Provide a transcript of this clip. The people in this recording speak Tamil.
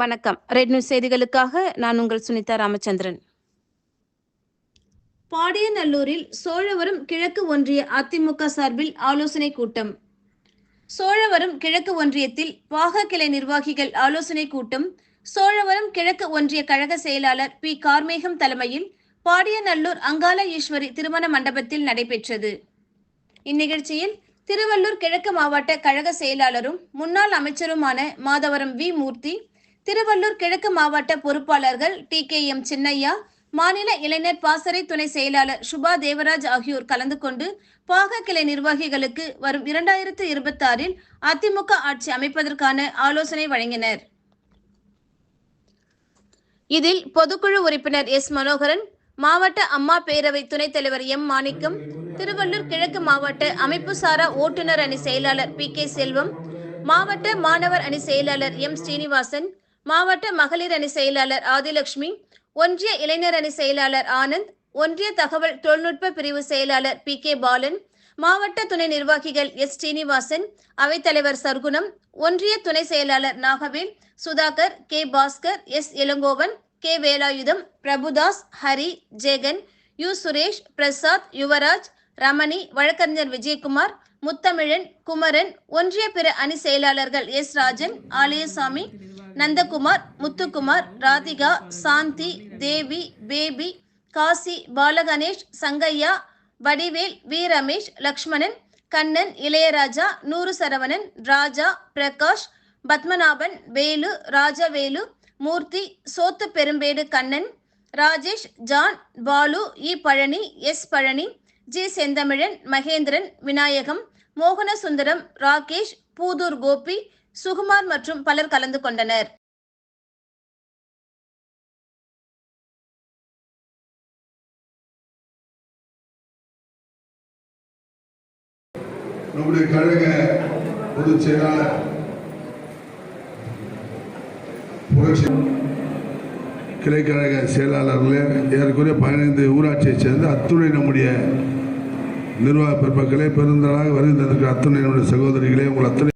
வணக்கம். ரெட் நியூஸ் செய்திகளுக்காக நான் உங்கள் சுனிதா ராமச்சந்திரன். பாடியநல்லூரில் சோழவரம் கிழக்கு ஒன்றிய அதிமுக சார்பில் ஆலோசனை கூட்டம். சோழவரம் கிழக்கு ஒன்றியத்தில் பாக கிளை நிர்வாகிகள் ஆலோசனை கூட்டம். சோழவரம் கிழக்கு ஒன்றிய கழக செயலாளர் பி. கார்மேகம் தலைமையில் பாடியநல்லூர் அங்காள ஈஸ்வரி திருமண மண்டபத்தில் நடைபெற்றது. இந்நிகழ்ச்சியில் திருவள்ளூர் கிழக்கு மாவட்ட கழக செயலாளரும் முன்னாள் அமைச்சருமான மாதவரம் வி. மூர்த்தி திருவள்ளூர் கிழக்கு மாவட்ட பொறுப்பாளர்கள் டி கே எம் சின்னையா மாநில இளைஞர் பாசறை துணை செயலாளர் சுபா தேவராஜ் ஆகியோர் கலந்து கொண்டு பாக கிளை நிர்வாகிகளுக்கு வரும் இரண்டாயிரத்து இருபத்தாறில் அதிமுக ஆட்சி அமைப்பதற்கான ஆலோசனை வழங்கினர். இதில் பொதுக்குழு உறுப்பினர் எஸ் மனோகரன் மாவட்ட அம்மா பேரவை துணைத் தலைவர் எம் மாணிக்கம் திருவள்ளூர் கிழக்கு மாவட்ட அமைப்பு சாரா ஓட்டுநர் அணி செயலாளர் பி கே செல்வம் மாவட்ட மாணவர் அணி செயலாளர் எம் ஸ்ரீனிவாசன் மாவட்ட மகளிர் அணி செயலாளர் ஆதிலட்சுமி ஒன்றிய இளைஞர் அணி செயலாளர் ஆனந்த் ஒன்றிய தகவல் தொழில்நுட்ப பிரிவு செயலாளர் பி கே பாலன் மாவட்ட துணை நிர்வாகிகள் எஸ் ஸ்ரீனிவாசன் அவைத்தலைவர் சர்க்குணம் ஒன்றிய துணை செயலாளர் Nagavel Sudhakar K Bhaskar S Elangovan K Velayutham Prabhudas Hari Jegan U Suresh Prasad Yuvaraj Ramani வழக்கறிஞர் விஜயகுமார் முத்தமிழன் குமரன் ஒன்றிய பிற அணி செயலாளர்கள் எஸ் ராஜன் ஆலயசாமி நந்தகுமார் முத்துக்குமார் ராதிகா சாந்தி தேவி பேபி காசி பாலகணேஷ் சங்கையா வடிவேல் வி. ரமேஷ் லக்ஷ்மணன் கண்ணன் இளையராஜா நூறு சரவணன் ராஜா பிரகாஷ் பத்மநாபன் வேலு ராஜவேலு மூர்த்தி சோத்து Perumbedu Kannan Rajesh John Balu E. Palani S. Palani G. Senthamizhan Mahendran Vinayagam Mohanasundaram Rakesh Puthur Gopi Sukumar மற்றும் பலர் கலந்து கொண்டனர். நம்முடைய கழக பொதுச் செயலாளர் புரட்சி கிளைக்கழக செயலாளர்களே ஏறக்குறைய பதினைந்து ஊராட்சியைச் சேர்ந்த அத்துணை நம்முடைய நிர்வாக பெருமக்களே பெருந்தளாக வருகின்ற அத்துணை நம்முடைய சகோதரிகளே உங்கள் அத்துணை